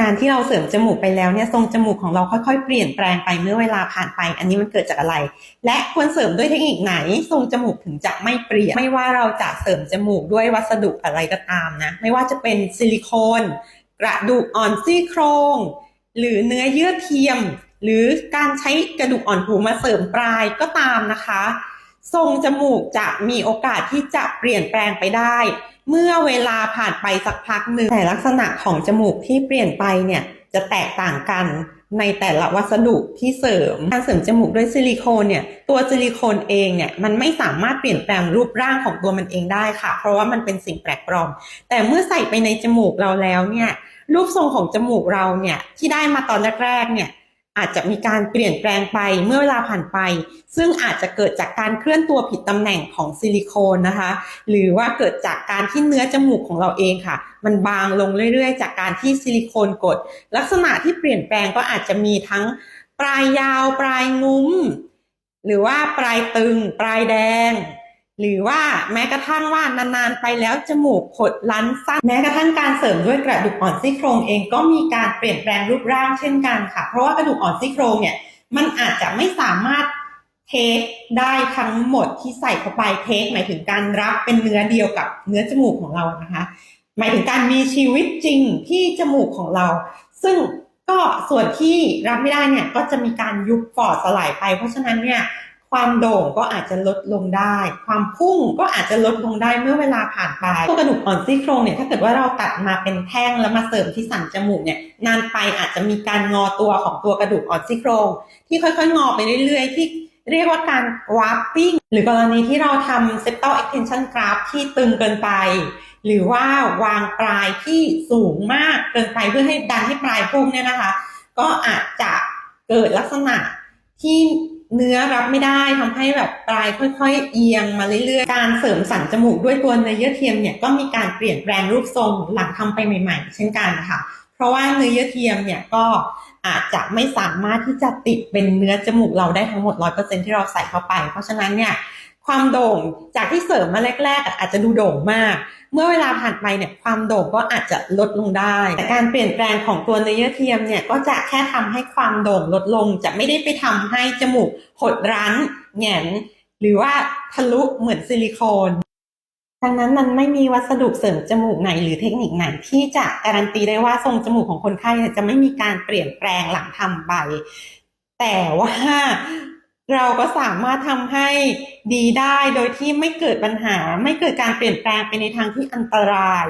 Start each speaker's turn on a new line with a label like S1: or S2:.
S1: การที่เราเสริมจมูกไปแล้วเนี่ยทรงจมูกของเราค่อยๆ เปลี่ยนแปลงไปเมื่อเวลาผ่านไป อันนี้มันเกิดจากอะไร และควรเสริมด้วยเทคนิคไหน ทรงจมูกถึงจะไม่เปลี่ยน ไม่ว่าเราจะเสริมจมูกด้วยวัสดุอะไรก็ตามนะ ไม่ว่าจะเป็นซิลิโคน กระดูกอ่อนซี่โครง หรือเนื้อเยื่อเทียม หรือการใช้กระดูกอ่อนหูมาเสริมปลายก็ตามนะคะ ทรงจมูกจะมีโอกาสที่จะเปลี่ยนแปลงไปได้ เมื่อเวลาผ่านไปสักพักหนึ่งแต่ลักษณะของจมูกที่เปลี่ยนไปเนี่ยจะแตกต่างกันในแต่ละวัสดุที่เสริมการเสริมจมูกด้วยซิลิโคนเนี่ยตัวซิลิโคนเองเนี่ยมันไม่สามารถเปลี่ยนแปลงรูปร่างของตัวมันเองได้ค่ะ เพราะว่ามันเป็นสิ่งแปลกปลอม แต่เมื่อใส่ไปในจมูกเราแล้วเนี่ยรูปทรงของจมูกเราเนี่ยที่ได้มาตอนแรกๆเนี่ย อาจจะมีการเปลี่ยนแปลงไปเมื่อเวลาผ่านไป ซึ่งอาจจะเกิดจากการเคลื่อนตัวผิดตำแหน่งของซิลิโคนนะคะ หรือว่าเกิดจากการที่เนื้อจมูกของเราเองค่ะ มันบางลงเรื่อยๆ จากการที่ซิลิโคนกด ลักษณะที่เปลี่ยนแปลงก็อาจจะมีทั้งปลายยาว ปลายงุ้ม หรือว่าปลายตึง ปลายแดง หรือว่าแม้กระทั่งว่านานๆไปแล้วจมูกหดลั้นสั้นแม้กระทั่งการเสริมด้วยกระดูกอ่อนซี่โครงเองก็มีการเปลี่ยนแปลงรูปร่างเช่นกันค่ะ เพราะว่ากระดูกอ่อนซี่โครงเนี่ยมันอาจจะไม่สามารถเทคได้ทั้งหมดที่ใส่เข้าไปเทคหมายถึงการรับเป็นเนื้อเดียวกับเนื้อจมูกของเรานะคะ หมายถึงการมีชีวิตจริงที่จมูกของเรา ซึ่งก็ส่วนที่รับไม่ได้เนี่ยก็จะมีการยุบฝ่อสลายไป เพราะฉะนั้นเนี่ย ความโด่งก็อาจจะลดลงได้ ความพุ่งก็อาจจะลดลงได้เมื่อเวลาผ่านไปพวกกระดูกอ่อนซี่โครงเนี่ยถ้าเกิดว่าเราตัดมาเป็นแท่งแล้วมาเสริมที่สันจมูกเนี่ยนานไปอาจจะมีการงอตัวของตัวกระดูกอ่อนซี่โครง ที่ค่อยๆ งอไปเรื่อยๆที่เรียกว่าการวาร์ปิ้งหรือกรณีที่เราทำ septal extension graft ที่ตึงเกินไป หรือว่าวางปลายที่สูงมากเกินไปเพื่อให้ดันให้ปลายพุ่งเนี่ยนะคะ ก็อาจจะเกิดลักษณะที่ เนื้อรับไม่ได้ทำให้แบบปลายค่อยๆ เอียงมาเรื่อยๆ การเสริมสันจมูกด้วยตัวเนื้อเยื่อเทียมเนี่ยก็มีการเปลี่ยนแปลงรูปทรงหลังทำไปใหม่ ๆ เช่นกันค่ะ เพราะว่าเนื้อเยื่อเทียมเนี่ยก็อาจจะไม่สามารถที่จะติดเป็นเนื้อจมูกเราได้ทั้งหมด 100%ที่เราใส่เข้าไป เพราะฉะนั้นเนี่ย ความโด่งจากที่เสริมมาแรกๆอาจจะดูโด่งมาก เมื่อเวลาผ่านไปเนี่ยความโด่งก็อาจจะลดลงได้ แต่การเปลี่ยนแปลงของตัวเนื้อเยื่อเทียมเนี่ยก็จะแค่ทำให้ความโด่งลดลง จะไม่ได้ไปทำให้จมูกหดรั้นแหงนหรือว่าทะลุเหมือนซิลิโคนดังนั้นมันไม่มีวัสดุเสริมจมูกไหนหรือเทคนิคไหนที่จะการันตีได้ว่าทรงจมูกของคนไข้จะไม่มีการเปลี่ยนแปลงหลังทำใบ แต่ว่า เราก็สามารถทำให้ดีได้โดยที่ไม่เกิดปัญหา ไม่เกิดการเปลี่ยนแปลงไปในทางที่อันตราย